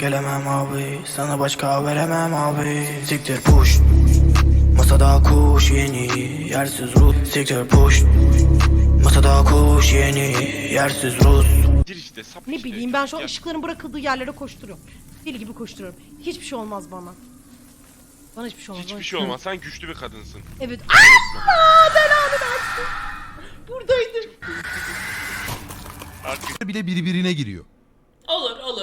gelemem abi Sana başka veremem abi Siktir push Masada kuş yeni Yersiz Rus Siktir push Masada kuş yeni Yersiz Rus Gir işte sap Ne işte. bileyim ben şu an ışıkların bırakıldığı yerlere koşturuyorum. Deli gibi koşturuyorum. Hiçbir şey olmaz bana. Bana hiçbir şey olmaz. Hiçbir şey olmaz. Sen güçlü bir kadınsın. Evet. Aaa belanı versin. Buradaydım. Artık bile birbirine giriyor.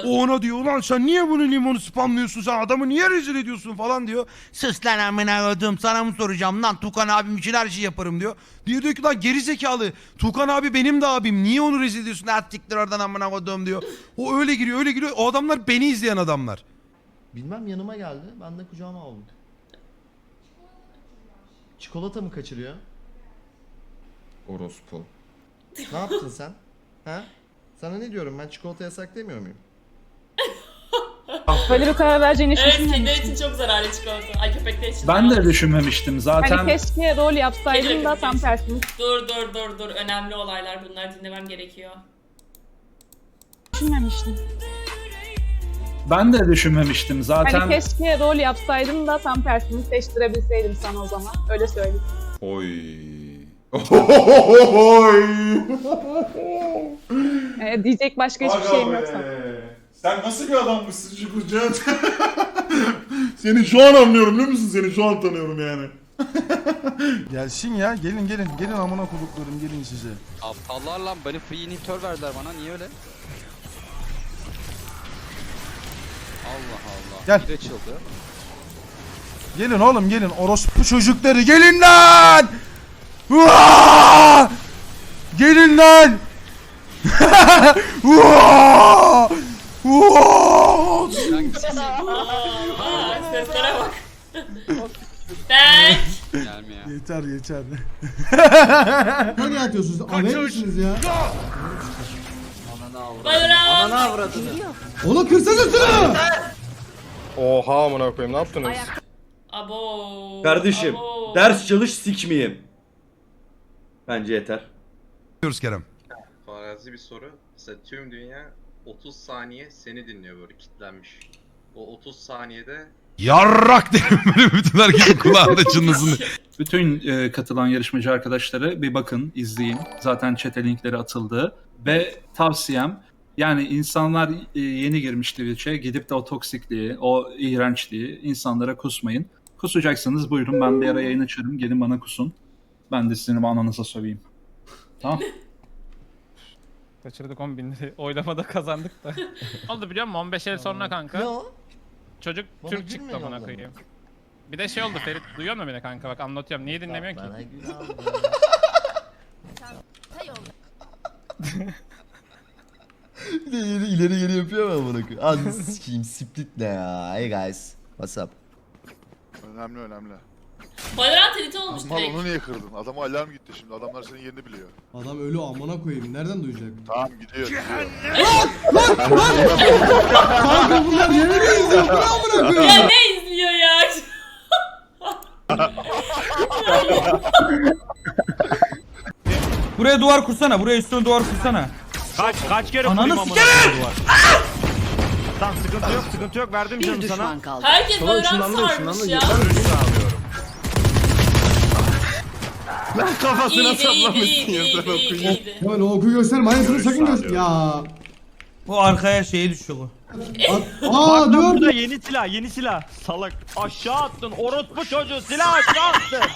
Olur. O ona diyor ulan sen niye bunu limonu spamlıyorsun sen adamı niye rezil ediyorsun falan diyor. Sus lan amına koydum sana mı soracağım lan Tukan abim için her şeyi yaparım diyor. Diyor diyor ki lan geri zekalı Tukan abi benim de abim niye onu rezil ediyorsun attiktir oradan amına koydum diyor. O öyle giriyor öyle giriyor o adamlar beni izleyen adamlar. Bilmem yanıma geldi. Ben de kucağıma aldım. Çikolata mı kaçırıyor? Orospu. Ne yaptın sen? Ha? Sana ne diyorum ben çikolata yasak demiyor muyum? Böyle bir karar vereceğini hiç Evet kediler için çok zararlı çikolata. Ay köpekler için. Ben de düşünmemiştim zaten. Hani keşke rol yapsaydım da tam tersini Dur dur dur dur. Önemli olaylar bunlar dinlemem gerekiyor. düşünmemiştim. Ben de düşünmemiştim zaten. Hani keşke rol yapsaydım da tam tersini seçtirebilseydim sana o zaman. Öyle söyleyeyim. Oy. Oy. Ee, diyecek başka hiçbir şeyim yok sana. Sen nasıl bir adammışsın Şükrücan? seni şu an anlıyorum biliyor musun? Seni şu an tanıyorum yani. Gelsin ya gelin gelin gelin amına koduklarım gelin size. Aptallar lan beni free inhibitor verdiler bana niye öyle? Allah Allah. Gel. Bir açıldı. Gelin oğlum gelin orospu çocukları gelin lan! Uaa! Gelin lan! Uaa! Aa, seslere bak. ben Gelmiyor. Yeter yeter. Atıyorsunuz? Anet misiniz ya? Valorant. Onu kırsana şunu! Oha amına koyayım ne yaptınız? Abo. Kardeşim abo. ders çalış sikmeyeyim. Bence yeter. Diyoruz Kerem. farazi bir soru. Mesela tüm dünya 30 saniye seni dinliyor böyle kitlenmiş. O 30 saniyede Yarrak derim böyle bütün herkesin kulağında çınlasın. Bütün e, katılan yarışmacı arkadaşları bir bakın, izleyin. Zaten chat'e linkleri atıldı. Ve tavsiyem yani insanlar e, yeni girmiş Twitch'e gidip de o toksikliği, o iğrençliği insanlara kusmayın. Kusacaksanız buyurun ben bir ara yayın açarım. Gelin bana kusun. Ben de sizin ananıza söveyim. Tamam. Kaçırdık 10 bin lirayı. Oylamada kazandık da. Oldu biliyor musun? 15 el sonra kanka. Ne o? Çocuk Bana Türk çıktı amına yolla. koyayım. Bir de şey oldu Ferit. Duyuyor musun beni kanka? Bak anlatıyorum. Niye dinlemiyorsun ki? Bana gül. Bir de ileri, ileri geri yapıyor mu amına koyayım? Ağzını sikeyim split ne ya? Hey guys. What's up? Önemli önemli. Valorant editi olmuş direkt. niye kırdın? Adama alarm gitti şimdi adamlar senin yerini biliyor. Adam ölü amına koyayım. Nereden duyacak? Tamam gidiyor. Kanka bunlar yeni mi izliyor? Bu ne amına koyayım? Ya ne izliyor ya? Buraya duvar kursana. Buraya üstüne duvar kursana. Kaç, kaç kere Ananı sikerim! Tamam sıkıntı yok sıkıntı yok. Verdim canım sana. Herkes Valorant sarmış ya. Kafasına İyiydi iyiydi iyiydi iyiydi iyiydi iyiydi. Hemen o okuyu gösterme. Aynısını sakın göster. Ya. Bu arkaya şeye düşüyor bu. Aa dur. yeni silah yeni silah. Salak. Aşağı attın. Orospu çocuğu silah aşağı attın.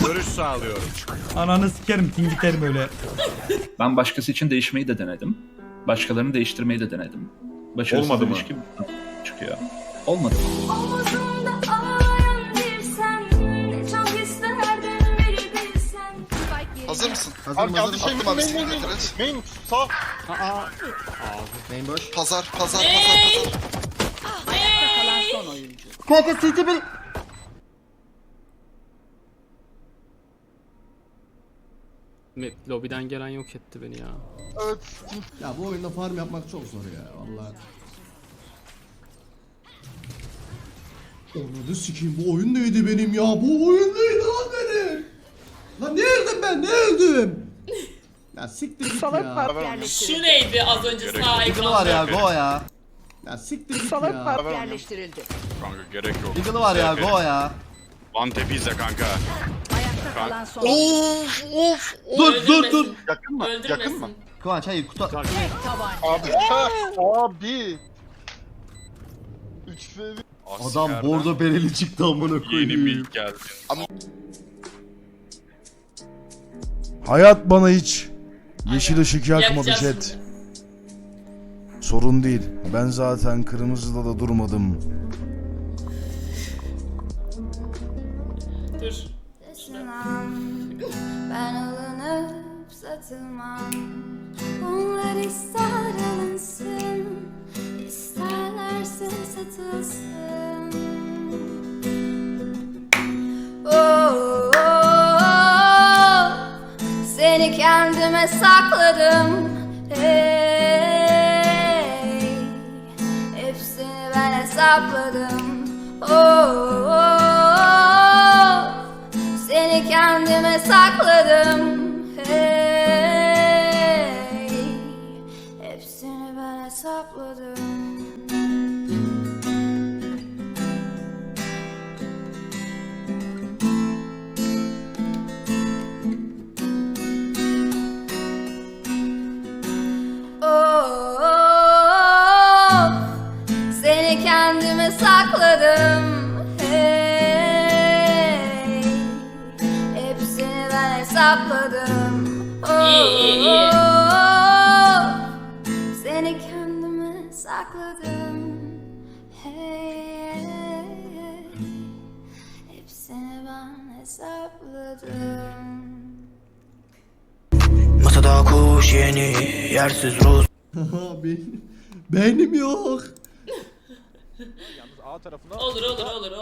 Görüş sağlıyorum. Ananı sikerim tingiterim öyle. Ben başkası için değişmeyi de denedim. Başkalarını değiştirmeyi de denedim. Başarısız Olmadı mı? ilişki çıkıyor. Olmadı. Hazır mısın? Hazırım hazırım. Attım abi seni direkt. Main sağ. Main boş. Pazar pazar Hey! Kanka CT bir... Lobiden gelen yok etti beni ya. Ya bu oyunda farm yapmak çok zor ya vallahi. Onu da sikeyim bu oyun neydi benim ya bu oyun neydi lan benim? Lan ne öldüm ben ne öldüm? ya siktir git ya. Şu neydi az önce sağ var ekranda? ya go ya. Ya siktir git Salak ya. var. Yerleştirildi. Kanka gerek yok. Eagle var ya go ya. Ante pizza kanka. Ayakta kalan son. Dur dur dur. Öldürmesin. Yakın mı? Yakın mı? Kıvanç hayır kutu. Tek tabanca. Abi. Abi. 3 v Adam bordo bereli çıktı amına koyayım. geldi. Hayat bana hiç yeşil ışık yakmadı Yakacağız chat. şimdi. Sorun değil. Ben zaten kırmızıda da durmadım. Dur. Ben alınıp satılmam Onlar ister alınsın İsterlerse satılsın kendime sakladım. Hey, hepsini ben hesapladım. Oh, oh, oh. Seni kendime sakladım hesapladım Oh, İyi, iyi, iyi. oh, seni kendime sakladım Hey, hepsini ben hesapladım Masada kuş yeni yersiz Rus Beynim yok. Yalnız A tarafına Olur olur olur olur.